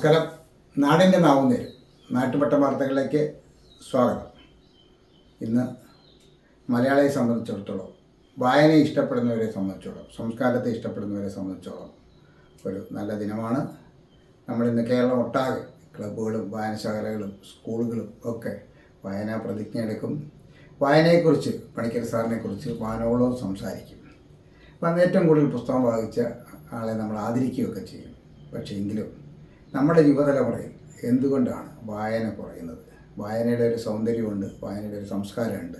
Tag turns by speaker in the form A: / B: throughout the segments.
A: നമസ്കാരം. നാടിന്റെ നാവുന്നേരും. നാട്ടുപട്ട വാർത്തകളിലേക്ക് സ്വാഗതം. ഇന്ന് മലയാളിയെ സംബന്ധിച്ചിടത്തോളം വായന ഇഷ്ടപ്പെടുന്നവരെ സംബന്ധിച്ചോളം സംസ്കാരത്തെ ഇഷ്ടപ്പെടുന്നവരെ സംബന്ധിച്ചോളം ഒരു നല്ല ദിനമാണ്. നമ്മളിന്ന് കേരളം ഒട്ടാകെ ക്ലബ്ബുകളും വായനശാലകളും സ്കൂളുകളും ഒക്കെ വായനാ പ്രതിജ്ഞ എടുക്കും. വായനയെക്കുറിച്ച് പണിക്കർ സാറിനെക്കുറിച്ച് വാനോളവും സംസാരിക്കും. അപ്പം ഏറ്റവും കൂടുതൽ പുസ്തകം വായിച്ച ആളെ നമ്മൾ ആദരിക്കുകയൊക്കെ ചെയ്യും. പക്ഷേ എങ്കിലും നമ്മുടെ യുവതലമുറയിൽ എന്തുകൊണ്ടാണ് വായന കുറയുന്നത്? വായനയുടെ ഒരു സൗന്ദര്യമുണ്ട് വായനയുടെ ഒരു സംസ്കാരമുണ്ട്.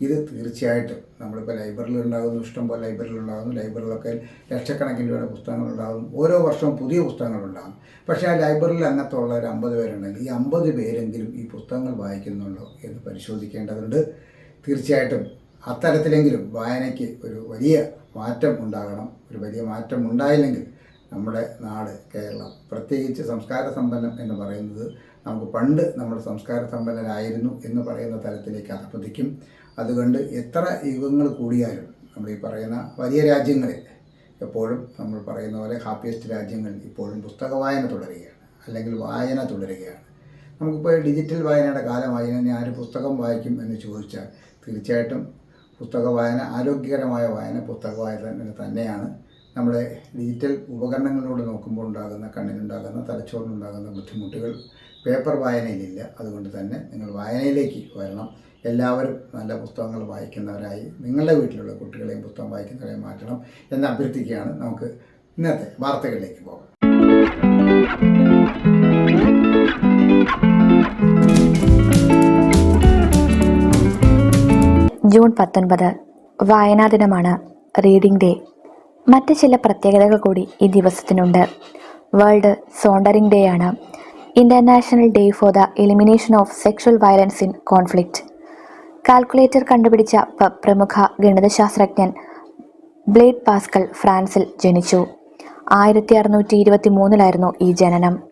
A: ഇത് തീർച്ചയായിട്ടും നമ്മളിപ്പോൾ ലൈബ്രറിയിൽ ഉണ്ടാകുന്നു ഇഷ്ടംപോലെ ലൈബ്രറിയിൽ ഉണ്ടാകുന്നു ലൈബ്രറിയിലൊക്കെ ലക്ഷക്കണക്കിന് രൂപയുടെ പുസ്തകങ്ങൾ ഉണ്ടാകും ഓരോ വർഷവും പുതിയ പുസ്തകങ്ങൾ ഉണ്ടാകും പക്ഷേ ആ ലൈബ്രറിയിൽ അംഗത്തുള്ള ഒരു അമ്പത് പേരുണ്ടെങ്കിൽ ഈ അമ്പത് പേരെങ്കിലും ഈ പുസ്തകങ്ങൾ വായിക്കുന്നുണ്ടോ എന്ന് പരിശോധിക്കേണ്ടതുണ്ട്. തീർച്ചയായിട്ടും അത്തരത്തിലെങ്കിലും വായനയ്ക്ക് ഒരു വലിയ മാറ്റം ഉണ്ടാകണം ഒരു വലിയ മാറ്റം ഉണ്ടായില്ലെങ്കിൽ നമ്മുടെ നാട് കേരളം. പ്രത്യേകിച്ച് സംസ്കാര സമ്പന്നം എന്ന് പറയുന്നത് നമുക്ക് പണ്ട് നമ്മൾ സംസ്കാര സമ്പന്നരായിരുന്നു എന്ന് പറയുന്ന തലത്തിലേക്ക് അധപ്പതിക്കും അതുകൊണ്ട് എത്ര യുഗങ്ങൾ കൂടിയാലും നമ്മൾ ഈ പറയുന്ന വലിയ രാജ്യങ്ങളിൽ എപ്പോഴും നമ്മൾ പറയുന്ന പോലെ ഹാപ്പിയസ്റ്റ് രാജ്യങ്ങൾ ഇപ്പോഴും പുസ്തക വായന തുടരുകയാണ് അല്ലെങ്കിൽ വായന തുടരുകയാണ്. നമുക്കിപ്പോൾ ഡിജിറ്റൽ വായനയുടെ കാലമായി ഞാൻ പുസ്തകം വായിക്കും എന്ന് ചോദിച്ചാൽ തീർച്ചയായിട്ടും പുസ്തക വായന ആരോഗ്യകരമായ വായന പുസ്തക വായന തന്നെയാണ്. നമ്മുടെ ഡിജിറ്റൽ ഉപകരണങ്ങളിലൂടെ നോക്കുമ്പോൾ ഉണ്ടാകുന്ന കണ്ണിനുണ്ടാകുന്ന തലച്ചോറിനുണ്ടാകുന്ന ബുദ്ധിമുട്ടുകൾ പേപ്പർ വായനയിലില്ല. അതുകൊണ്ട് തന്നെ നിങ്ങൾ വായനയിലേക്ക് വരണം. എല്ലാവരും നല്ല പുസ്തകങ്ങൾ വായിക്കുന്നവരായി നിങ്ങളുടെ വീട്ടിലുള്ള കുട്ടികളെയും പുസ്തകം വായിക്കുന്നവരായി മാറ്റണം എന്ന് അഭ്യർത്ഥിക്കുകയാണ് നമുക്ക് ഇന്നത്തെ വാർത്തകളിലേക്ക് പോകാം.
B: ജൂൺ പത്തൊൻപത് വായനാ ദിനമാണ് റീഡിംഗ് ഡേ. മറ്റ് ചില പ്രത്യേകതകൾ കൂടി ഈ ദിവസത്തിനുണ്ട്. വേൾഡ് സോണ്ടറിംഗ് ഡേ ആണ്. International day for the elimination of sexual violence in conflict. Calculator കണ്ടുപിടിച്ച പ്രമുഖ ഗണിതശാസ്ത്രജ്ഞൻ ബ്ലേഡ് പാസ്കൽ ഫ്രാൻസിൽ ജനിച്ചു. ആയിരത്തി അറുന്നൂറ്റി ഇരുപത്തി മൂന്നിലായിരുന്നു ഈ ജനനം.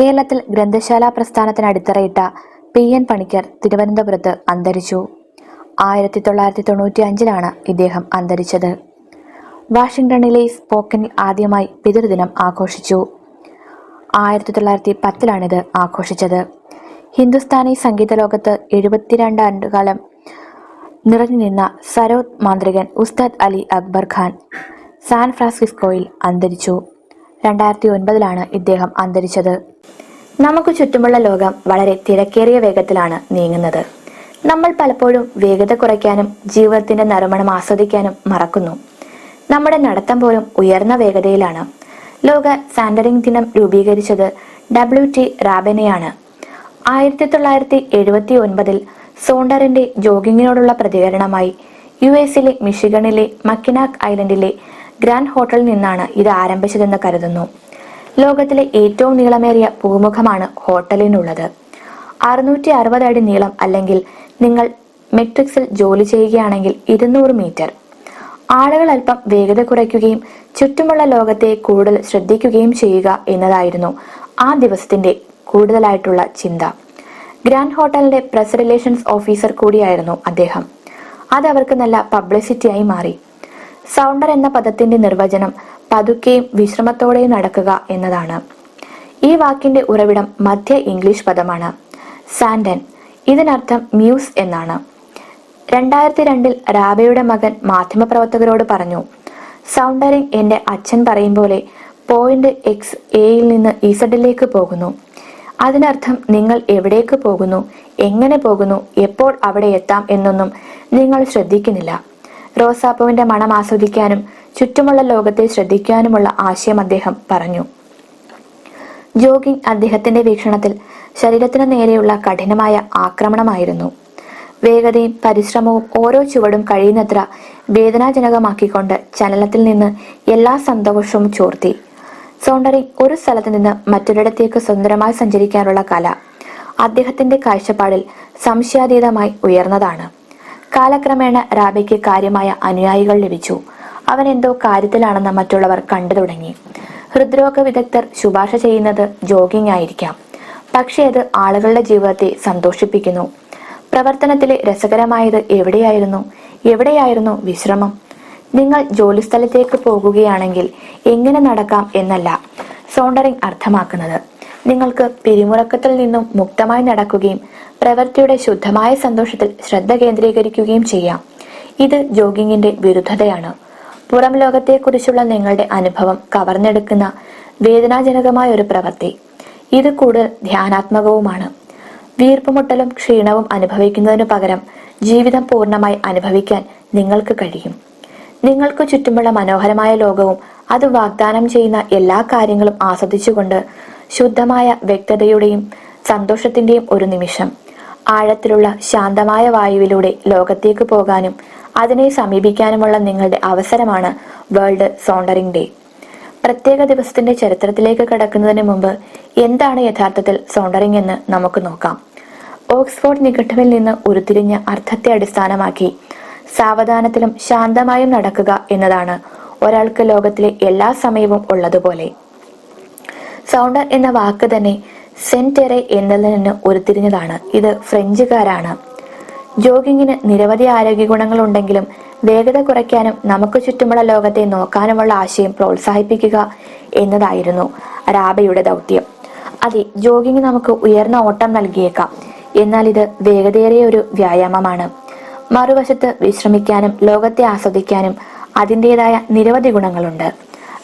B: കേരളത്തിൽ ഗ്രന്ഥശാല പ്രസ്ഥാനത്തിന് അടിത്തറയിട്ട പി എൻ പണിക്കർ തിരുവനന്തപുരത്ത് അന്തരിച്ചു. ആയിരത്തി തൊള്ളായിരത്തി തൊണ്ണൂറ്റി അഞ്ചിലാണ് ഇദ്ദേഹം അന്തരിച്ചത്. വാഷിംഗ്ടണിലെ സ്പോക്കനിൽ ആദ്യമായി പിതൃദിനം ആഘോഷിച്ചു. ആയിരത്തി തൊള്ളായിരത്തി പത്തിലാണിത് ആഘോഷിച്ചത്. ഹിന്ദുസ്ഥാനി സംഗീത ലോകത്ത് എഴുപത്തിരണ്ട് ആണ്ടുകാലം നിറഞ്ഞു നിന്ന സരോദ് മാന്ത്രികൻ ഉസ്താദ് അലി അക്ബർ ഖാൻ സാൻ ഫ്രാൻസിസ്കോയിൽ അന്തരിച്ചു. രണ്ടായിരത്തി ഒൻപതിലാണ് ഇദ്ദേഹം അന്തരിച്ചത്. നമുക്ക് ചുറ്റുമുള്ള ലോകം വളരെ തിരക്കേറിയ വേഗത്തിലാണ് നീങ്ങുന്നത്. നമ്മൾ പലപ്പോഴും വേഗത കുറയ്ക്കാനും ജീവിതത്തിന്റെ നറുമണം ആസ്വദിക്കാനും മറക്കുന്നു. നമ്മുടെ നടത്തം പോലും ഉയർന്ന വേഗതയിലാണ്. ലോക സാൻഡറിംഗ് ദിനം രൂപീകരിച്ചത് ഡബ്ല്യു ടി റാബനെയാണ്. ആയിരത്തി തൊള്ളായിരത്തി എഴുപത്തി ഒൻപതിൽ സോണ്ടറിന്റെ ജോഗിങ്ങിനോടുള്ള പ്രതികരണമായി യു എസിലെ മിഷിഗണിലെ മക്കിനാക് ഐലൻഡിലെ ഗ്രാൻഡ് ഹോട്ടലിൽ നിന്നാണ് ഇത് ആരംഭിച്ചതെന്ന് കരുതുന്നു. ലോകത്തിലെ ഏറ്റവും നീളമേറിയ പൂമുഖമാണ് ഹോട്ടലിനുള്ളത്. അറുന്നൂറ്റി അറുപത് അടി നീളം അല്ലെങ്കിൽ നിങ്ങൾ മെട്രിക്സിൽ ജോലി ചെയ്യുകയാണെങ്കിൽ ഇരുന്നൂറ് മീറ്റർ. ആളുകൾ അല്പം വേഗത കുറയ്ക്കുകയും ചുറ്റുമുള്ള ലോകത്തെ കൂടുതൽ ശ്രദ്ധിക്കുകയും ചെയ്യുക എന്നതായിരുന്നു ആ ദിവസത്തിന്റെ കൂടുതലായിട്ടുള്ള ചിന്ത. ഗ്രാൻഡ് ഹോട്ടലിന്റെ പ്രസ് റിലേഷൻസ് ഓഫീസർ കൂടിയായിരുന്നു അദ്ദേഹം. അത് അവർക്ക് നല്ല പബ്ലിസിറ്റിയായി മാറി. സൗണ്ടർ എന്ന പദത്തിന്റെ നിർവചനം പതുക്കെയും വിശ്രമത്തോടെയും നടക്കുക എന്നതാണ്. ഈ വാക്കിന്റെ ഉറവിടം മധ്യ ഇംഗ്ലീഷ് പദമാണ്. സാൻഡൻ. ഇതിനർത്ഥം മ്യൂസ് എന്നാണ്. രണ്ടായിരത്തി രണ്ടിൽ റാബയുടെ മകൻ മാധ്യമപ്രവർത്തകരോട് പറഞ്ഞു സൗണ്ടറിംഗ് എന്റെ അച്ഛൻ പറയും പോലെ പോയിന്റ് എക്സ് എയിൽ നിന്ന് ഇസഡിലേക്ക് പോകുന്നു. അതിനർത്ഥം നിങ്ങൾ എവിടേക്ക് പോകുന്നു എങ്ങനെ പോകുന്നു എപ്പോൾ അവിടെ എത്താം എന്നൊന്നും നിങ്ങൾ ശ്രദ്ധിക്കുന്നില്ല. റോസാപ്പുവിന്റെ മണം ആസ്വദിക്കാനും ചുറ്റുമുള്ള ലോകത്തെ ശ്രദ്ധിക്കാനുമുള്ള ആശയം അദ്ദേഹം പറഞ്ഞു. ജോഗിംഗ് അദ്ദേഹത്തിന്റെ വീക്ഷണത്തിൽ ശരീരത്തിന് നേരെയുള്ള കഠിനമായ ആക്രമണമായിരുന്നു. വേഗതയും പരിശ്രമവും ഓരോ ചുവടും കഴിയുന്നത്ര വേദനാജനകമാക്കിക്കൊണ്ട് ചലനത്തിൽ നിന്ന് എല്ലാ സന്തോഷവും ചോർത്തി. സൗണ്ടറി ഒരു സ്ഥലത്ത് നിന്ന് മറ്റൊരിടത്തേക്ക് സ്വതന്ത്രമായി സഞ്ചരിക്കാനുള്ള കല അദ്ദേഹത്തിന്റെ കാഴ്ചപ്പാടിൽ സംശയാതീതമായി ഉയർന്നതാണ്. കാലക്രമേണ റാബയ്ക്ക് കാര്യമായ അനുയായികൾ ലഭിച്ചു. അവൻ എന്തോ കാര്യത്തിലാണെന്ന് മറ്റുള്ളവർ കണ്ടു തുടങ്ങി. ഹൃദ്രോഗ വിദഗ്ധർ ശുപാർശ ചെയ്യുന്നത് ജോഗിംഗ് ആയിരിക്കാം. പക്ഷേ അത് ആളുകളുടെ ജീവിതത്തെ സന്തോഷിപ്പിക്കുന്നു. പ്രവർത്തനത്തിലെ രസകരമായത് എവിടെയായിരുന്നു? എവിടെയായിരുന്നു വിശ്രമം? നിങ്ങൾ ജോലിസ്ഥലത്തേക്ക് പോകുകയാണെങ്കിൽ എങ്ങനെ നടക്കാം എന്നല്ല സോണ്ടറിംഗ് അർത്ഥമാക്കുന്നത്. നിങ്ങൾക്ക് പിരിമുറക്കത്തിൽ നിന്നും മുക്തമായി നടക്കുകയും പ്രവൃത്തിയുടെ ശുദ്ധമായ സന്തോഷത്തിൽ ശ്രദ്ധ കേന്ദ്രീകരിക്കുകയും ചെയ്യാം. ഇത് ജോഗിങ്ങിന്റെ വിരുദ്ധതയാണ്. പുറം ലോകത്തെക്കുറിച്ചുള്ള നിങ്ങളുടെ അനുഭവം കവർന്നെടുക്കുന്ന വേദനാജനകമായ ഒരു പ്രവൃത്തി. ഇത് കൂടുതൽ ധ്യാനാത്മകവുമാണ്. വീർപ്പുമുട്ടലും ക്ഷീണവും അനുഭവിക്കുന്നതിനു പകരം ജീവിതം പൂർണമായി അനുഭവിക്കാൻ നിങ്ങൾക്ക് കഴിയും. നിങ്ങൾക്ക് ചുറ്റുമുള്ള മനോഹരമായ ലോകവും അത് വാഗ്ദാനം ചെയ്യുന്ന എല്ലാ കാര്യങ്ങളും ആസ്വദിച്ചുകൊണ്ട് ശുദ്ധമായ വ്യക്തതയുടെയും സന്തോഷത്തിന്റെയും ഒരു നിമിഷം ആഴത്തിലുള്ള ശാന്തമായ വായുവിലൂടെ ലോകത്തേക്ക് പോകാനും അതിനെ സമീപിക്കാനുമുള്ള നിങ്ങളുടെ അവസരമാണ് വേൾഡ് സോണ്ടറിംഗ് ഡേ പ്രത്യേക ദിവസത്തിന്റെ ചരിത്രത്തിലേക്ക് കടക്കുന്നതിന് മുമ്പ് എന്താണ് യഥാർത്ഥത്തിൽ സോണ്ടറിംഗ് എന്ന് നമുക്ക് നോക്കാം. ഓക്സ്ഫോർഡ് നിഘണ്ടുവിൽ നിന്ന് ഉരുത്തിരിഞ്ഞ അർത്ഥത്തെ അടിസ്ഥാനമാക്കി സാവധാനത്തിലും ശാന്തമായും നടക്കുക എന്നതാണ് ഒരാൾക്ക് ലോകത്തിലെ എല്ലാ സമയവും ഉള്ളതുപോലെ. സൗണ്ടർ എന്ന വാക്ക് തന്നെ സെന്റെറെ എന്നതിൽ നിന്ന് ഉരുത്തിരിഞ്ഞതാണ്. ഇത് ഫ്രഞ്ചുകാരാണ്. ജോഗിങ്ങിന് നിരവധി ആരോഗ്യ ഗുണങ്ങൾ ഉണ്ടെങ്കിലും വേഗത കുറയ്ക്കാനും നമുക്ക് ചുറ്റുമുള്ള ലോകത്തെ നോക്കാനുമുള്ള ആശയം പ്രോത്സാഹിപ്പിക്കുക എന്നതായിരുന്നു റാബയുടെ ദൗത്യം. അതെ ജോഗിങ് നമുക്ക് ഉയർന്ന ഓട്ടം നൽകിയേക്കാം. എന്നാൽ ഇത് വേഗതയേറിയ ഒരു വ്യായാമമാണ്. മറുവശത്ത് വിശ്രമിക്കാനും ലോകത്തെ ആസ്വദിക്കാനും അതിന്റെതായ നിരവധി ഗുണങ്ങളുണ്ട്.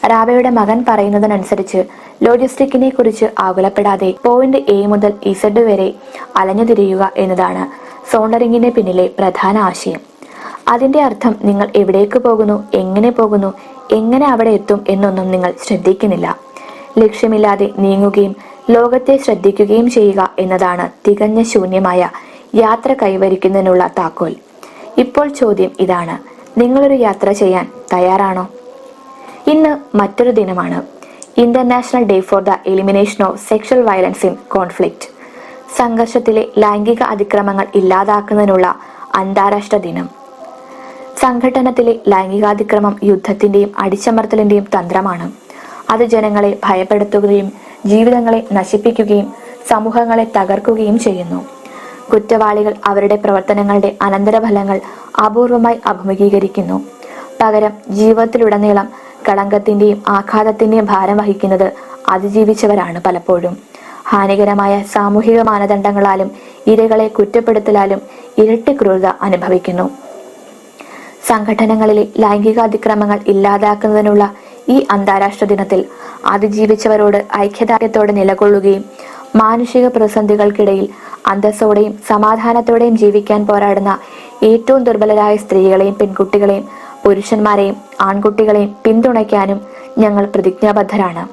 B: റാബയുടെ മകൻ പറയുന്നതിനനുസരിച്ച് ലോജിസ്റ്റിക്കിനെ കുറിച്ച് ആകുലപ്പെടാതെ പോയിന്റ് എ മുതൽ ഇസഡ് വരെ അലഞ്ഞു തിരിയുക എന്നതാണ് സോണ്ടറിങ്ങിന്റെ പിന്നിലെ പ്രധാന ആശയം. അതിന്റെ അർത്ഥം നിങ്ങൾ എവിടേക്ക് പോകുന്നു എങ്ങനെ പോകുന്നു എങ്ങനെ അവിടെ എത്തും എന്നൊന്നും നിങ്ങൾ ശ്രദ്ധിക്കുന്നില്ല. ലക്ഷ്യമില്ലാതെ നീങ്ങുകയും ലോകത്തെ ശ്രദ്ധിക്കുകയും ചെയ്യുക എന്നതാണ് തികഞ്ഞ ശൂന്യമായ യാത്ര കൈവരിക്കുന്നതിനുള്ള താക്കോൽ. ഇപ്പോൾ ചോദ്യം ഇതാണ് നിങ്ങളൊരു യാത്ര ചെയ്യാൻ തയ്യാറാണോ? ഇന്ന് മറ്റൊരു ദിനമാണ്. International day for the elimination of sexual violence in conflict സംഘർഷത്തിലെ ലൈംഗിക അതിക്രമങ്ങൾ ഇല്ലാതാക്കുന്നതിനുള്ള അന്താരാഷ്ട്ര ദിനം. സംഘട്ടനത്തിലെ ലൈംഗികാതിക്രമം യുദ്ധത്തിന്റെയും അടിച്ചമർത്തലിന്റെയും തന്ത്രമാണ്. അത് ജനങ്ങളെ ഭയപ്പെടുത്തുകയും ജീവിതങ്ങളെ നശിപ്പിക്കുകയും സമൂഹങ്ങളെ തകർക്കുകയും ചെയ്യുന്നു. കുറ്റവാളികൾ അവരുടെ പ്രവർത്തനങ്ങളുടെ അനന്തരഫലങ്ങൾ അപൂർവമായി അഭിമുഖീകരിക്കുന്നു. പകരം ജീവിതത്തിലുടനീളം കളങ്കത്തിന്റെയും ആഘാതത്തിന്റെയും ഭാരം വഹിക്കുന്നത് അതിജീവിച്ചവരാണ് പലപ്പോഴും. ഹാനികരമായ സാമൂഹിക മാനദണ്ഡങ്ങളാലും ഇരകളെ കുറ്റപ്പെടുത്തലാലും ഇരട്ടി ക്രൂരത അനുഭവിക്കുന്നു. സംഘടനകളിലെ ലൈംഗിക അതിക്രമങ്ങൾ ഇല്ലാതാക്കുന്നതിനുള്ള ഈ അന്താരാഷ്ട്ര ദിനത്തിൽ അതിജീവിച്ചവരോട് ഐക്യദാർഢ്യത്തോടെ നിലകൊള്ളുകയും മാനുഷിക പ്രതിസന്ധികൾക്കിടയിൽ അന്തസ്സോടെയും സമാധാനത്തോടെയും ജീവിക്കാൻ പോരാടുന്ന ഏറ്റവും ദുർബലരായ സ്ത്രീകളെയും പെൺകുട്ടികളെയും പുരുഷന്മാരെയും ആൺകുട്ടികളെയും പിന്തുണയ്ക്കാനും ഞങ്ങൾ പ്രതിജ്ഞാബദ്ധരാണ്.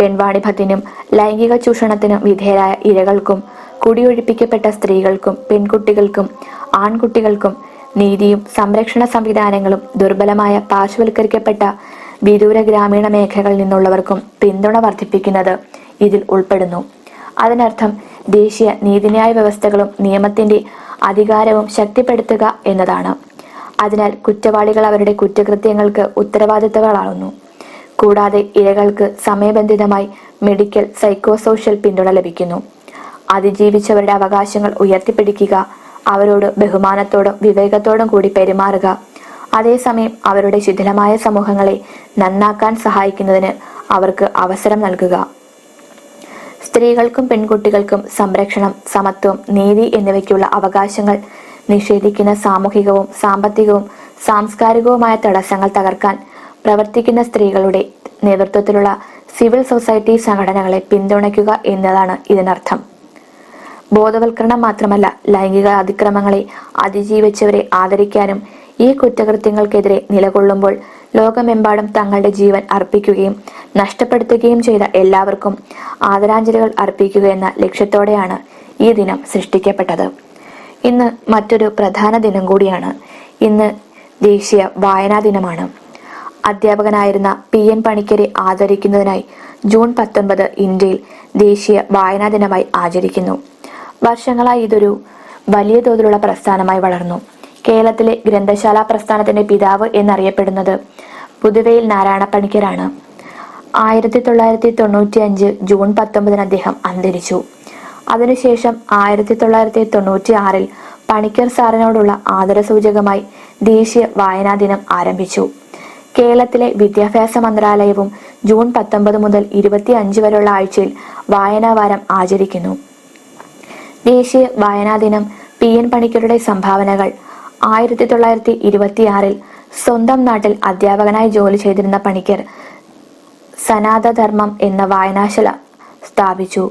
B: പെൺവാണിഭത്തിനും ലൈംഗിക ചൂഷണത്തിനും വിധേയരായ ഇരകൾക്കും കുടിയൊഴിപ്പിക്കപ്പെട്ട സ്ത്രീകൾക്കും പെൺകുട്ടികൾക്കും ആൺകുട്ടികൾക്കും നീതിയും സംരക്ഷണ സംവിധാനങ്ങളും ദുർബലമായ പാർശ്വവൽക്കരിക്കപ്പെട്ട വിദൂര ഗ്രാമീണ മേഖലകളിൽ നിന്നുള്ളവർക്കും പിന്തുണ വർദ്ധിപ്പിക്കുന്നത് ഇതിൽ ഉൾപ്പെടുന്നു. അതിനർത്ഥം ദേശീയ നീതിന്യായ വ്യവസ്ഥകളും നിയമത്തിന്റെ അധികാരവും ശക്തിപ്പെടുത്തുക എന്നതാണ്. അതിനാൽ കുറ്റവാളികൾ അവരുടെ കുറ്റകൃത്യങ്ങൾക്ക് ഉത്തരവാദിത്തങ്ങളാകുന്നു കൂടാതെ ഇരകൾക്ക് സമയബന്ധിതമായി മെഡിക്കൽ സൈക്കോസോഷ്യൽ പിന്തുണ ലഭിക്കുന്നു. അതിജീവിച്ചവരുടെ അവകാശങ്ങൾ ഉയർത്തിപ്പിടിക്കുക അവരോട് ബഹുമാനത്തോടും വിവേകത്തോടും കൂടി പെരുമാറുക. അതേസമയം അവരുടെ ശിഥിലമായ സമൂഹങ്ങളെ നന്നാക്കാൻ സഹായിക്കുന്നതിന് അവർക്ക് അവസരം നൽകുക. സ്ത്രീകൾക്കും പെൺകുട്ടികൾക്കും സംരക്ഷണം സമത്വം നീതി എന്നിവയ്ക്കുള്ള അവകാശങ്ങൾ നിഷേധിക്കുന്ന സാമൂഹികവും സാമ്പത്തികവും സാംസ്കാരികവുമായ തടസ്സങ്ങൾ തകർക്കാൻ പ്രവർത്തിക്കുന്ന സ്ത്രീകളുടെ നേതൃത്വത്തിലുള്ള സിവിൽ സൊസൈറ്റി സംഘടനകളെ പിന്തുണയ്ക്കുക എന്നതാണ് ഇതിനർത്ഥം. ബോധവൽക്കരണം മാത്രമല്ല ലൈംഗിക അതിക്രമങ്ങളെ അതിജീവിച്ചവരെ ആദരിക്കാനും ഈ കുറ്റകൃത്യങ്ങൾക്കെതിരെ നിലകൊള്ളുമ്പോൾ ലോകമെമ്പാടും തങ്ങളുടെ ജീവൻ അർപ്പിക്കുകയും നഷ്ടപ്പെടുത്തുകയും ചെയ്ത എല്ലാവർക്കും ആദരാഞ്ജലികൾ അർപ്പിക്കുക എന്ന ലക്ഷ്യത്തോടെയാണ് ഈ ദിനം സൃഷ്ടിക്കപ്പെട്ടത്. ഇന്ന് മറ്റൊരു പ്രധാന ദിനം കൂടിയാണ്. ഇന്ന് ദേശീയ വായനാ ദിനമാണ്. അധ്യാപകനായിരുന്ന പി എൻ പണിക്കരെ ആദരിക്കുന്നതിനായി ജൂൺ പത്തൊൻപത് ഇന്ത്യയിൽ ദേശീയ വായനാ ദിനമായി ആചരിക്കുന്നു. വർഷങ്ങളായി ഇതൊരു വലിയ തോതിലുള്ള പ്രസ്ഥാനമായി വളർന്നു. കേരളത്തിലെ ഗ്രന്ഥശാല പ്രസ്ഥാനത്തിന്റെ പിതാവ് എന്നറിയപ്പെടുന്നത് പുതുവയിൽ നാരായണ പണിക്കരാണ് ആയിരത്തി തൊള്ളായിരത്തി തൊണ്ണൂറ്റി അഞ്ച് ജൂൺ പത്തൊമ്പതിന് അദ്ദേഹം അന്തരിച്ചു. അതിനുശേഷം ആയിരത്തി തൊള്ളായിരത്തി തൊണ്ണൂറ്റി ആറിൽ പണിക്കർ സാറിനോടുള്ള ആദരസൂചകമായി ദേശീയ വായനാ ദിനം ആരംഭിച്ചു. കേരളത്തിലെ വിദ്യാഭ്യാസ മന്ത്രാലയവും ജൂൺ പത്തൊമ്പത് മുതൽ ഇരുപത്തി അഞ്ച് വരെയുള്ള ആഴ്ചയിൽ വായനാവാരം ആചരിക്കുന്നു. ദേശീയ വായനാ ദിനം പി എൻ പണിക്കരുടെ സംഭാവനകൾ. ആയിരത്തി തൊള്ളായിരത്തി ഇരുപത്തിയാറിൽ സ്വന്തം നാട്ടിൽ അധ്യാപകനായി ജോലി ചെയ്തിരുന്ന പണിക്കർ സനാതധർമ്മം എന്ന വായനാശാല സ്ഥാപിച്ചു.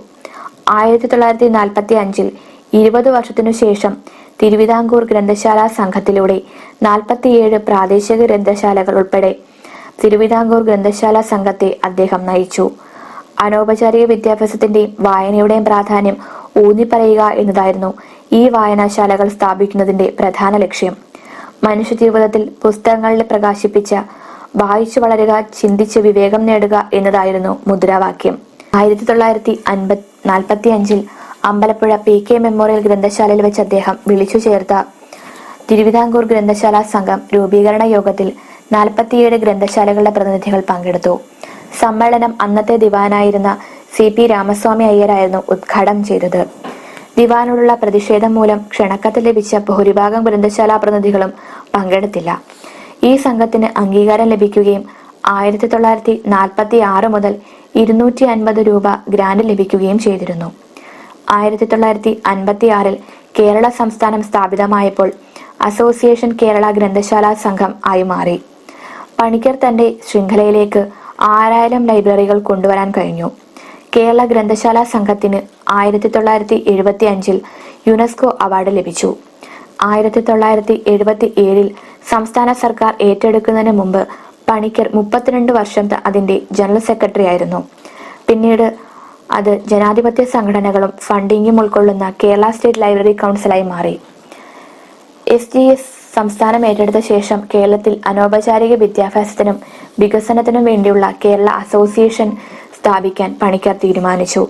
B: ആയിരത്തി തൊള്ളായിരത്തി നാൽപ്പത്തി അഞ്ചിൽ ഇരുപത് വർഷത്തിനു ശേഷം തിരുവിതാംകൂർ ഗ്രന്ഥശാല സംഘത്തിലൂടെ നാൽപ്പത്തിയേഴ് പ്രാദേശിക ഗ്രന്ഥശാലകൾ ഉൾപ്പെടെ തിരുവിതാംകൂർ ഗ്രന്ഥശാല സംഘത്തെ അദ്ദേഹം നയിച്ചു. അനൗപചാരിക വിദ്യാഭ്യാസത്തിന്റെയും വായനയുടെയും പ്രാധാന്യം ഊന്നിപ്പറയുക എന്നതായിരുന്നു ഈ വായനാശാലകൾ സ്ഥാപിക്കുന്നതിന്റെ പ്രധാന ലക്ഷ്യം. മനുഷ്യജീവിതത്തിൽ പുസ്തകങ്ങളിൽ പ്രകാശിപ്പിച്ച വായിച്ചു വളരുക ചിന്തിച്ച് വിവേകം നേടുക എന്നതായിരുന്നു മുദ്രാവാക്യം. ആയിരത്തി തൊള്ളായിരത്തി അൻപത് നാൽപ്പത്തി അഞ്ചിൽ അമ്പലപ്പുഴ പി കെ മെമ്മോറിയൽ ഗ്രന്ഥശാലയിൽ വെച്ച് അദ്ദേഹം വിളിച്ചു ചേർത്ത തിരുവിതാംകൂർ ഗ്രന്ഥശാല സംഘം രൂപീകരണ യോഗത്തിൽ നാൽപ്പത്തിയേഴ് ഗ്രന്ഥശാലകളുടെ പ്രതിനിധികൾ പങ്കെടുത്തു. സമ്മേളനം അന്നത്തെ ദിവാനായിരുന്ന സി പി രാമസ്വാമി അയ്യരായിരുന്നു ഉദ്ഘാടനം ചെയ്തത്. ദിവാനോടുള്ള പ്രതിഷേധം മൂലം ക്ഷണക്കത്ത് ലഭിച്ച ഭൂരിഭാഗം ഗ്രന്ഥശാല പ്രതിനിധികളും പങ്കെടുത്തില്ല. ഈ സംഘത്തിന് അംഗീകാരം ലഭിക്കുകയും ആയിരത്തി തൊള്ളായിരത്തി നാൽപ്പത്തി ആറ് മുതൽ ഇരുന്നൂറ്റി അൻപത് രൂപ ഗ്രാന്റ് ലഭിക്കുകയും ചെയ്തിരുന്നു. ആയിരത്തി തൊള്ളായിരത്തി അൻപത്തി ആറിൽ കേരള സംസ്ഥാനം സ്ഥാപിതമായപ്പോൾ അസോസിയേഷൻ കേരള ഗ്രന്ഥശാല സംഘം ആയി മാറി. പണിക്കർ തന്റെ ശൃംഖലയിലേക്ക് ആറായിരം ലൈബ്രറികൾ കൊണ്ടുവരാൻ കഴിഞ്ഞു. കേരള ഗ്രന്ഥശാല സംഘത്തിന് ആയിരത്തി തൊള്ളായിരത്തി എഴുപത്തി അഞ്ചിൽ യുനെസ്കോ അവാർഡ് ലഭിച്ചു. ആയിരത്തി തൊള്ളായിരത്തി എഴുപത്തി ഏഴിൽ സംസ്ഥാന സർക്കാർ ഏറ്റെടുക്കുന്നതിന് മുമ്പ് പണിക്കർ മുപ്പത്തിരണ്ട് വർഷം അതിന്റെ ജനറൽ സെക്രട്ടറി ആയിരുന്നു. പിന്നീട് അത് ജനാധിപത്യ സംഘടനകളും ഫണ്ടിങ്ങും ഉൾക്കൊള്ളുന്ന കേരള സ്റ്റേറ്റ് ലൈബ്രറി കൗൺസിലായി മാറി. എസ് ജി എസ് സംസ്ഥാനം ഏറ്റെടുത്ത ശേഷം കേരളത്തിൽ അനൗപചാരിക വിദ്യാഭ്യാസത്തിനും വികസനത്തിനും വേണ്ടിയുള്ള കേരള അസോസിയേഷൻ സ്ഥാപിക്കാൻ പണിക്കാർ തീരുമാനിച്ചു.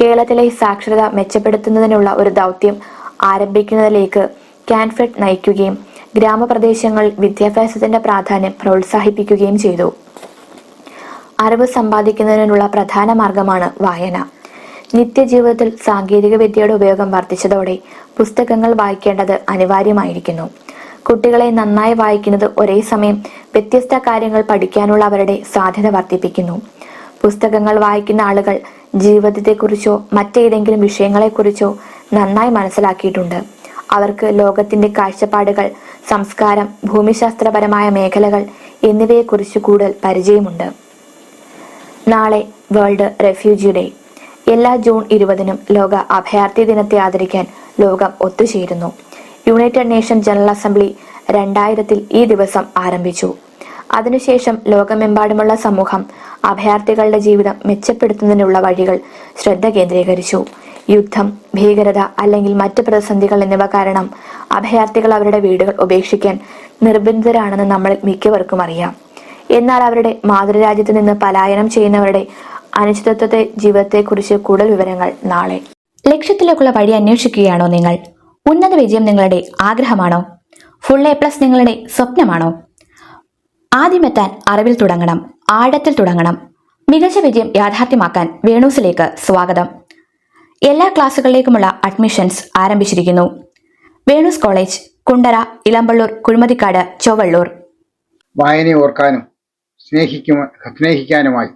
B: കേരളത്തിലെ സാക്ഷരത മെച്ചപ്പെടുത്തുന്നതിനുള്ള ഒരു ദൗത്യം ആരംഭിക്കുന്നതിലേക്ക് കാൻഫെഡ് നയിക്കുകയും ഗ്രാമപ്രദേശങ്ങളിൽ വിദ്യാഭ്യാസത്തിന്റെ പ്രാധാന്യം പ്രോത്സാഹിപ്പിക്കുകയും ചെയ്തു. അറിവ് സമ്പാദിക്കുന്നതിനുള്ള പ്രധാന മാർഗമാണ് വായന. നിത്യജീവിതത്തിൽ സാങ്കേതിക വിദ്യയുടെ ഉപയോഗം വർദ്ധിച്ചതോടെ പുസ്തകങ്ങൾ വായിക്കേണ്ടത് അനിവാര്യമായിരിക്കുന്നു. കുട്ടികളെ നന്നായി വായിക്കുന്നത് ഒരേ സമയം വ്യത്യസ്ത കാര്യങ്ങൾ പഠിക്കാനുള്ള അവരുടെ സാധ്യത വർദ്ധിപ്പിക്കുന്നു. പുസ്തകങ്ങൾ വായിക്കുന്ന ആളുകൾ ജീവിതത്തെക്കുറിച്ചോ മറ്റേതെങ്കിലും വിഷയങ്ങളെക്കുറിച്ചോ നന്നായി മനസ്സിലാക്കിയിട്ടുണ്ട്. അവർക്ക് ലോകത്തിന്റെ കാഴ്ചപ്പാടുകൾ സംസ്കാരം ഭൂമിശാസ്ത്രപരമായ മേഖലകൾ എന്നിവയെക്കുറിച്ച് കൂടുതൽ പരിചയമുണ്ട്. നാളെ വേൾഡ് റെഫ്യൂജി ഡേ. എല്ലാ ജൂൺ ഇരുപതിനും ലോക അഭയാർത്ഥി ദിനത്തെ ആദരിക്കാൻ ലോകം ഒത്തുചേരുന്നു. യുണൈറ്റഡ് നേഷൻ ജനറൽ അസംബ്ലി രണ്ടായിരത്തിൽ ഈ ദിവസം ആരംഭിച്ചു. അതിനുശേഷം ലോകമെമ്പാടുമുള്ള സമൂഹം അഭയാർത്ഥികളുടെ ജീവിതം മെച്ചപ്പെടുത്തുന്നതിനുള്ള വഴികൾ ശ്രദ്ധ കേന്ദ്രീകരിച്ചു. യുദ്ധം ഭീകരത അല്ലെങ്കിൽ മറ്റ് പ്രതിസന്ധികൾ എന്നിവ കാരണം അഭയാർത്ഥികൾ അവരുടെ വീടുകൾ ഉപേക്ഷിക്കാൻ നിർബന്ധിതരാണെന്ന് നമ്മളിൽ മിക്കവർക്കും അറിയാം. എന്നാൽ അവരുടെ മാതൃരാജ്യത്ത് നിന്ന് പലായനം ചെയ്യുന്നവരുടെ അനിശ്ചിതത്വത്തെ ജീവിതത്തെക്കുറിച്ച് കൂടുതൽ വിവരങ്ങൾ നാളെ. ലക്ഷ്യത്തിലേക്കുള്ള വഴി അന്വേഷിക്കുകയാണോ നിങ്ങൾ? ഉന്നത വിജയം നിങ്ങളുടെ ആഗ്രഹമാണോ? ഫുൾ എ പ്ലസ് നിങ്ങളുടെ സ്വപ്നമാണോ? ആദ്യമെത്താൻ അറിവിൽ തുടങ്ങണം ആഴത്തിൽ തുടങ്ങണം. മികച്ച വിജയം യാഥാർത്ഥ്യമാക്കാൻ വേണൂസിലേക്ക് സ്വാഗതം. എല്ലാ ക്ലാസ്സുകളിലേക്കുമുള്ള അഡ്മിഷൻസ് ആരംഭിച്ചിരിക്കുന്നു. വേണൂസ് കോളേജ് കുണ്ടറ ഇളമ്പള്ളൂർ കുഴിമതിക്കാട് ചൊവ്വള്ളൂർ.
A: വായന ഓർക്കാനും സ്നേഹിക്കും സ്നേഹിക്കാനുമായി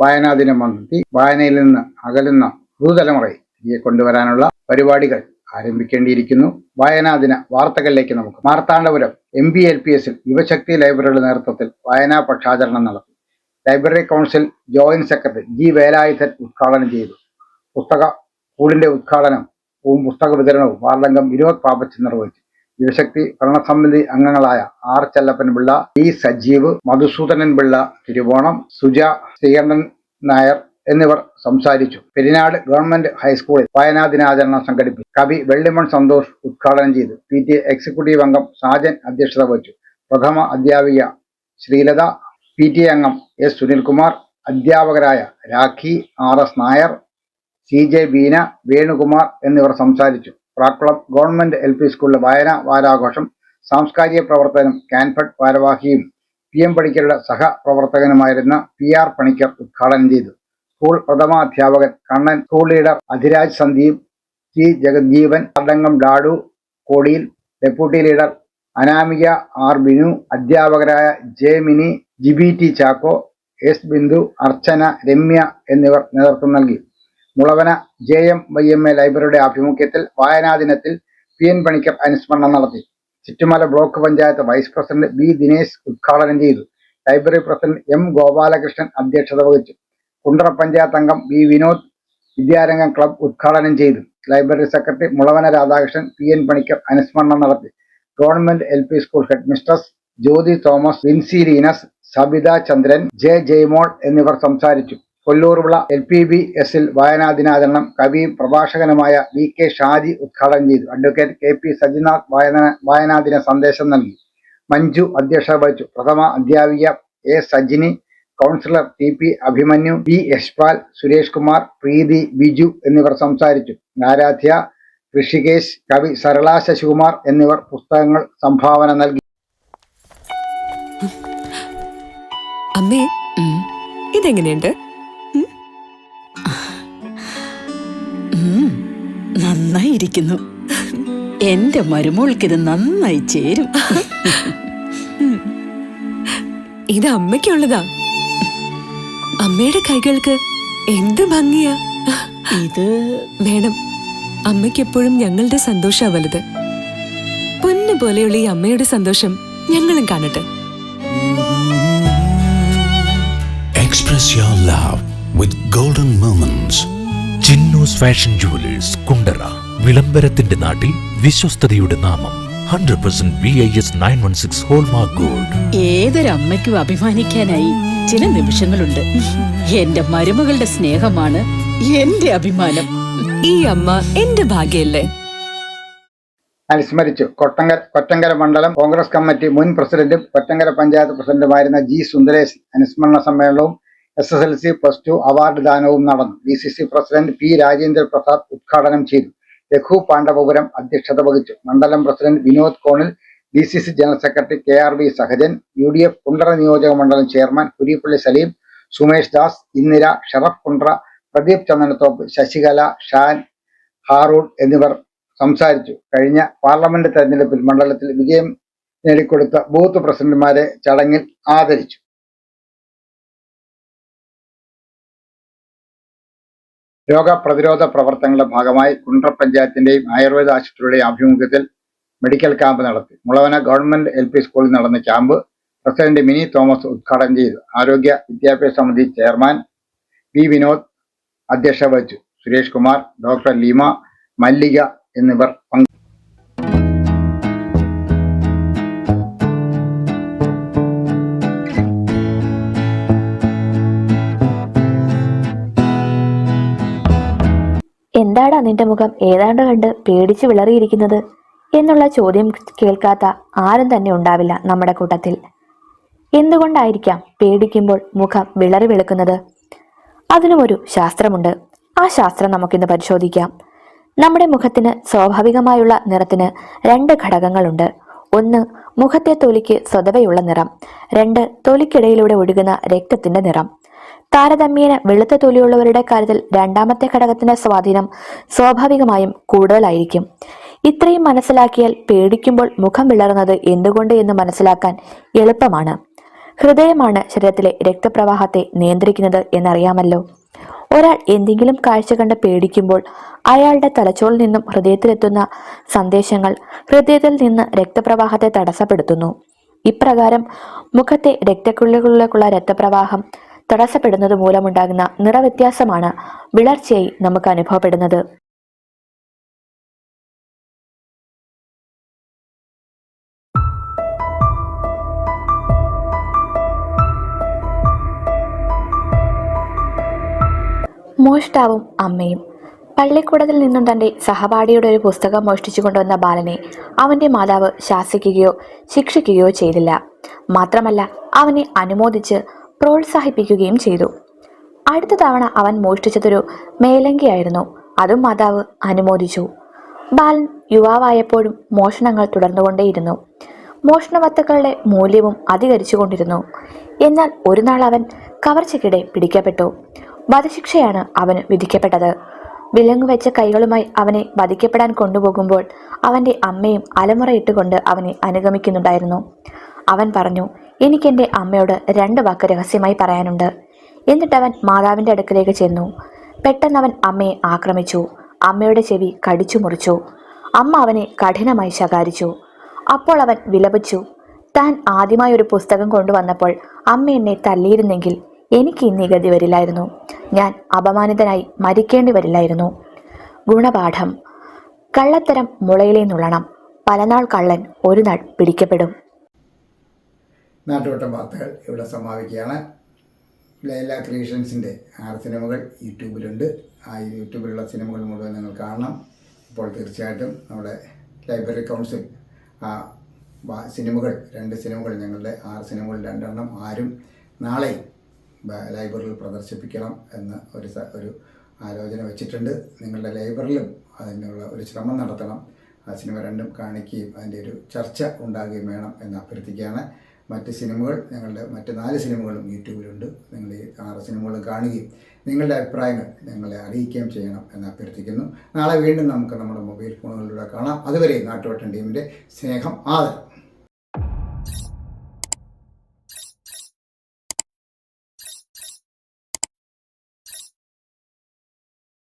A: വായനാ ദിനം വന്നെത്തി. വായനയിൽ നിന്ന് അകലുന്ന പുതുതലമുറയെ കൊണ്ടുവരാനുള്ള പരിപാടികൾ ആരംഭിക്കേണ്ടിയിരിക്കുന്നു. വായനാ ദിന വാർത്തകളിലേക്ക് നമുക്ക്. Marthandapuram M B L P എസിൽ യുവശക്തി ലൈബ്രറിയുടെ നേതൃത്വത്തിൽ വായനാ പക്ഷാചരണം നടത്തി. Library council joint secretary G Velayudhan ഉദ്ഘാടനം ചെയ്തു. പുസ്തക സ്കൂളിന്റെ ഉദ്ഘാടനവും പുസ്തക വിതരണവും വാർഡംഗം വിനോദ് പാപ്പച്ചൻ നിർവഹിച്ചു. യുവശക്തി ഭരണസമിതി അംഗങ്ങളായ ആർ ചെല്ലപ്പൻ പിള്ള ഇ സജീവ് മധുസൂദനൻ പിള്ള തിരുവോണം സുജ ശ്രീകണ്ഠൻ നായർ എന്നിവർ സംസാരിച്ചു. പെരിനാട് ഗവൺമെന്റ് ഹൈസ്കൂളിൽ വായനാ ദിനാചരണം സംഘടിപ്പിച്ചു. കവി വെള്ളിമൺ സന്തോഷ് ഉദ്ഘാടനം ചെയ്തു. പി ടി എക്സിക്യൂട്ടീവ് അംഗം സാജൻ അധ്യക്ഷത വഹിച്ചു. പ്രഥമ അധ്യാപിക ശ്രീലത പി ടി അംഗം എസ് സുനിൽകുമാർ അധ്യാപകരായ Rakhi R S Nair C J Beena Venukumar എന്നിവർ സംസാരിച്ചു. പ്രാക്കുളം ഗവൺമെന്റ് എൽ പി സ്കൂളിലെ വായനാ വാരാഘോഷം സാംസ്കാരിക പ്രവർത്തനം കാൻഫഡ് ഭാരവാഹിയും പി എം പണിക്കരുടെ സഹപ്രവർത്തകനുമായിരുന്ന പി ആർ പണിക്കർ ഉദ്ഘാടനം ചെയ്തു. School പ്രഥമാധ്യാപകൻ Kannan school leader Adhiraj Sandeep G Jagjivan അർഡംഗം ഡാഡു കോടിയിൽ deputy leader Anamika R. Binu അധ്യാപകരായ J. Mini Jibi T. Chacko S. Bindu Archana Ramya എന്നിവർ നേതൃത്വം നൽകി. Mulavana J. M. Y. M. A ലൈബ്രറിയുടെ ആഭിമുഖ്യത്തിൽ വായനാ ദിനത്തിൽ പി. എൻ. പണിക്കർ അനുസ്മരണം നടത്തി. Chuttumala block panchayat vice president B. Dinesh ഉദ്ഘാടനം ചെയ്തു. Library president M. ഗോപാലകൃഷ്ണൻ അധ്യക്ഷത വഹിച്ചു. കുണ്ടറ പഞ്ചായത്ത് അംഗം വി വിനോദ് വിദ്യാരംഗം ക്ലബ് ഉദ്ഘാടനം ചെയ്തു. Library secretary Mulavana Radhakrishnan P N Panicker അനുസ്മരണം നടത്തി. Government L P school head mistress Jyothi Thomas Vincy Linus Sabitha Chandran J Jaimol എന്നിവർ സംസാരിച്ചു. കൊല്ലൂർവിള എൽ പി ബി എസിൽ വായനാ ദിനാചരണം കവിയും പ്രഭാഷകനുമായ വി കെ ഷാജി ഉദ്ഘാടനം ചെയ്തു. അഡ്വക്കേറ്റ് കെ പി സജിനാഥ് വായന വായനാ ദിന സന്ദേശം നൽകി. മഞ്ജു അധ്യക്ഷത വഹിച്ചു. പ്രഥമ അധ്യാപിക A Sajini councillor T P Abhimanyu P Yashpal Suresh Kumar Preethi Biju എന്നിവർ സംസാരിച്ചു. ആരാധ്യ ഋഷികേശ് കവി സരള ശശികുമാർ എന്നിവർ പുസ്തകങ്ങൾ സംഭാവന നൽകി.
C: അമ്മേ. ഇതെങ്ങനെയുണ്ട്?
D: നന്നായി നന്നായിരിക്കുന്നു എന്റെ മരുമോൾക്കിത് നന്നായി ചേരും.
C: ഇത് അമ്മയ്ക്കുള്ളതാ. അമ്മയുടെ കൈകൾക്ക് എന്ത് ഭംഗിയാ.
D: ഇത്
C: വേണം അമ്മയ്ക്ക് എപ്പോഴും ഞങ്ങളുടെ സന്തോഷാ വലുത്. പൊന്നു പോലെയുള്ള ഈ അമ്മയുടെ സന്തോഷം ഞങ്ങളും കാണട്ടെ.
E: Express your love with golden moments.
F: Chinnu's fashion jewellers Kundara വിളംബരത്തിന്റെ നാട്ടിൽ വിശ്വസ്തതയുടെ നാമം hundred percent B I S nine one six hallmark gold
D: ഏതൊരമ്മയ്ക്കും അഭിമാനിക്കാനായി ചില നിമിഷങ്ങളുണ്ട്. എന്റെ മരുമകളുടെ സ്നേഹമാണ് എന്റെ അഭിമാനം.
C: ഈ അമ്മ എന്റെ ഭാഗ്യല്ലേ?
A: അനുസ്മരിച്ചു. കൊട്ടങ്കര കൊറ്റങ്കര മണ്ഡലം കോൺഗ്രസ് കമ്മിറ്റി മുൻ പ്രസിഡന്റും കൊറ്റങ്കര പഞ്ചായത്ത് പ്രസിഡന്റുമായിരുന്ന ജി സുന്ദരേശ് അനുസ്മരണ സമ്മേളനവും S S L C plus two award ദാനവും നടന്നു. D C C president P Rajendra Prasad ഉദ്ഘാടനം ചെയ്തു. രഘു പാണ്ഡവപുരം അധ്യക്ഷത വഹിച്ചു. മണ്ഡലം പ്രസിഡന്റ് വിനോദ് കോണിൽ D C C general secretary K R V Sahajan U D F Kundara നിയോജക മണ്ഡലം ചെയർമാൻ കുരിപ്പള്ളി സലീം സുമേഷ് ദാസ് ഇന്ദിര ഷറഫ് കുണ്ട്ര പ്രദീപ് ചന്ദനത്തോപ്പ് ശശികല ഷാൻ ഹാറൂൺ എന്നിവർ സംസാരിച്ചു. കഴിഞ്ഞ പാർലമെന്റ് തെരഞ്ഞെടുപ്പിൽ മണ്ഡലത്തിൽ വിജയം നേടിക്കൊടുത്ത ബൂത്ത് പ്രസിഡന്റുമാരെ ചടങ്ങിൽ ആദരിച്ചു. രോഗപ്രതിരോധ പ്രവർത്തനങ്ങളുടെ ഭാഗമായി കുണ്ട്ര പഞ്ചായത്തിന്റെയും ആയുർവേദ ആശുപത്രിയുടെയും ആഭിമുഖ്യത്തിൽ മെഡിക്കൽ ക്യാമ്പ് നടത്തി. മുളവന ഗവൺമെന്റ് എൽ പി സ്കൂളിൽ നടന്ന ക്യാമ്പ് പ്രസിഡന്റ് മിനി തോമസ് ഉദ്ഘാടനം ചെയ്തു. ആരോഗ്യ വിദ്യാഭ്യാസ സമിതി ചെയർമാൻ പി വിനോദ് അധ്യക്ഷത വഹിച്ചു. സുരേഷ് കുമാർ ഡോക്ടർ ലീമ മല്ലിക എന്നിവർ പങ്കെടുത്തു
B: എന്താടാ നിന്റെ മുഖം ഏതാണ്ട് കണ്ട് പേടിച്ചു വിളറിയിരിക്കുന്നത്? എന്നുള്ള ചോദ്യം കേൾക്കാത്ത ആരും തന്നെ ഉണ്ടാവില്ല നമ്മുടെ കൂട്ടത്തിൽ. എന്തുകൊണ്ടായിരിക്കാം പേടിക്കുമ്പോൾ മുഖം വിളറി വെളുക്കുന്നത്? അതിനുമൊരു ശാസ്ത്രമുണ്ട്. ആ ശാസ്ത്രം നമുക്കിന്ന് പരിശോധിക്കാം. നമ്മുടെ മുഖത്തിന് സ്വാഭാവികമായുള്ള നിറത്തിന് രണ്ട് ഘടകങ്ങളുണ്ട്. ഒന്ന് മുഖത്തെ തൊലിക്ക് സ്വതവയുള്ള നിറം. രണ്ട് തൊലിക്കിടയിലൂടെ ഒഴുകുന്ന രക്തത്തിന്റെ നിറം. താരതമ്യേന വെളുത്ത തൊലിയുള്ളവരുടെ കാര്യത്തിൽ രണ്ടാമത്തെ ഘടകത്തിന്റെ സ്വാധീനം സ്വാഭാവികമായും കൂടുതലായിരിക്കും. ഇത്രയും മനസ്സിലാക്കിയാൽ പേടിക്കുമ്പോൾ മുഖം വിളറുന്നത് എന്തുകൊണ്ട് എന്ന് മനസ്സിലാക്കാൻ എളുപ്പമാണ്. ഹൃദയമാണ് ശരീരത്തിലെ രക്തപ്രവാഹത്തെ നിയന്ത്രിക്കുന്നത് എന്നറിയാമല്ലോ. ഒരാൾ എന്തെങ്കിലും കാഴ്ച കണ്ട് പേടിക്കുമ്പോൾ അയാളുടെ തലച്ചോറിൽ നിന്നും ഹൃദയത്തിലെത്തുന്ന സന്ദേശങ്ങൾ ഹൃദയത്തിൽ നിന്ന് രക്തപ്രവാഹത്തെ തടസ്സപ്പെടുത്തുന്നു. ഇപ്രകാരം മുഖത്തെ രക്തക്കുള്ളിലേക്കുള്ള രക്തപ്രവാഹം തടസ്സപ്പെടുന്നത് മൂലമുണ്ടാകുന്ന നിറവ്യത്യാസമാണ് വിളർച്ചയായി നമുക്ക് അനുഭവപ്പെടുന്നത്. മോഷ്ടാവും അമ്മയും. പള്ളിക്കൂടത്തിൽ നിന്നും തന്റെ സഹപാഠിയുടെ ഒരു പുസ്തകം മോഷ്ടിച്ചു കൊണ്ടുവന്ന ബാലനെ അവന്റെ മാതാവ് ശാസിക്കുകയോ ശിക്ഷിക്കുകയോ ചെയ്തില്ല. മാത്രമല്ല അവനെ അനുമോദിച്ച് പ്രോത്സാഹിപ്പിക്കുകയും ചെയ്തു. അടുത്ത തവണ അവൻ മോഷ്ടിച്ചതൊരു മേലങ്കിയായിരുന്നു. അതും മാതാവ് അനുമോദിച്ചു. ബാലൻ യുവാവായപ്പോഴും മോഷണങ്ങൾ തുടർന്നുകൊണ്ടേയിരുന്നു. മോഷണ വസ്തുക്കളുടെ മൂല്യവും അധികരിച്ചുകൊണ്ടിരുന്നു. എന്നാൽ ഒരു നാൾ അവൻ കവർച്ചയ്ക്കിടെ പിടിക്കപ്പെട്ടു. വധശിക്ഷയാണ് അവന് വിധിക്കപ്പെട്ടത്. വിലങ്ങുവെച്ച കൈകളുമായി അവനെ വധിക്കപ്പെടാൻ കൊണ്ടുപോകുമ്പോൾ അവന്റെ അമ്മയും അലമുറയിട്ടുകൊണ്ട് അവനെ അനുഗമിക്കുന്നുണ്ടായിരുന്നു. അവൻ പറഞ്ഞു എനിക്കെന്റെ അമ്മയോട് രണ്ട് വാക്ക് രഹസ്യമായി പറയാനുണ്ട്. എന്നിട്ടവൻ മാതാവിന്റെ അടുക്കലേക്ക് ചെന്നു. പെട്ടെന്ന് അവൻ അമ്മയെ ആക്രമിച്ചു. അമ്മയുടെ ചെവി കടിച്ചു മുറിച്ചു. അമ്മ അവനെ കഠിനമായി ശകാരിച്ചു. അപ്പോൾ അവൻ വിലപിച്ചു. താൻ ആദ്യമായി ഒരു പുസ്തകം കൊണ്ടുവന്നപ്പോൾ അമ്മ എന്നെ തല്ലിയിരുന്നെങ്കിൽ എനിക്ക് ഇന്ന് ഗതി വരില്ലായിരുന്നു. ഞാൻ അപമാനിതനായി മരിക്കേണ്ടി വരില്ലായിരുന്നു. ഗുണപാഠം. കള്ളത്തരം മുളയിലേ നുള്ളണം പലനാൾ കള്ളൻ ഒരു നാൾ പിടിക്കപ്പെടും.
A: നാട്ടുവട്ടം വാർത്തകൾ ഇവിടെ സമാപിക്കുകയാണ്. ലൈല ക്രിയേഷൻസിന്റെ ആറ് സിനിമകൾ യൂട്യൂബിലുണ്ട്. ആ യൂട്യൂബിലുള്ള സിനിമകൾ മുഴുവൻ നിങ്ങൾ കാണണം. ഇപ്പോൾ തീർച്ചയായിട്ടും നമ്മുടെ ലൈബ്രറി കൗൺസിൽ ആ സിനിമകൾ രണ്ട് സിനിമകൾ ഞങ്ങളുടെ ആറ് സിനിമകൾ രണ്ടെണ്ണം ആരും നാളെ ലൈബ്രറിയിൽ പ്രദർശിപ്പിക്കണം എന്ന് ഒരു ഒരു ആലോചന വെച്ചിട്ടുണ്ട്. നിങ്ങളുടെ ലൈബ്രറിയിലും അതിനുള്ള ഒരു ശ്രമം നടത്തണം. ആ സിനിമ രണ്ടും കാണിക്കുകയും അതിന്റെ ഒരു ചർച്ച ഉണ്ടാകുകയും വേണം എന്ന് അഭ്യർത്ഥിക്കുകയാണ്. മറ്റ് സിനിമകൾ ഞങ്ങളുടെ മറ്റ് നാല് സിനിമകളും യൂട്യൂബിലുണ്ട്. നിങ്ങൾ ഈ ആറ് സിനിമകളും കാണുകയും നിങ്ങളുടെ അഭിപ്രായങ്ങൾ ഞങ്ങളെ അറിയിക്കുകയും ചെയ്യണം എന്ന് അഭ്യർത്ഥിക്കുന്നു. നാളെ വീണ്ടും നമുക്ക് നമ്മുടെ മൊബൈൽ ഫോണുകളിലൂടെ കാണാം. അതുവരെ നാട്ടുവട്ടൻ ടീമിന്റെ സ്നേഹം ആദരം.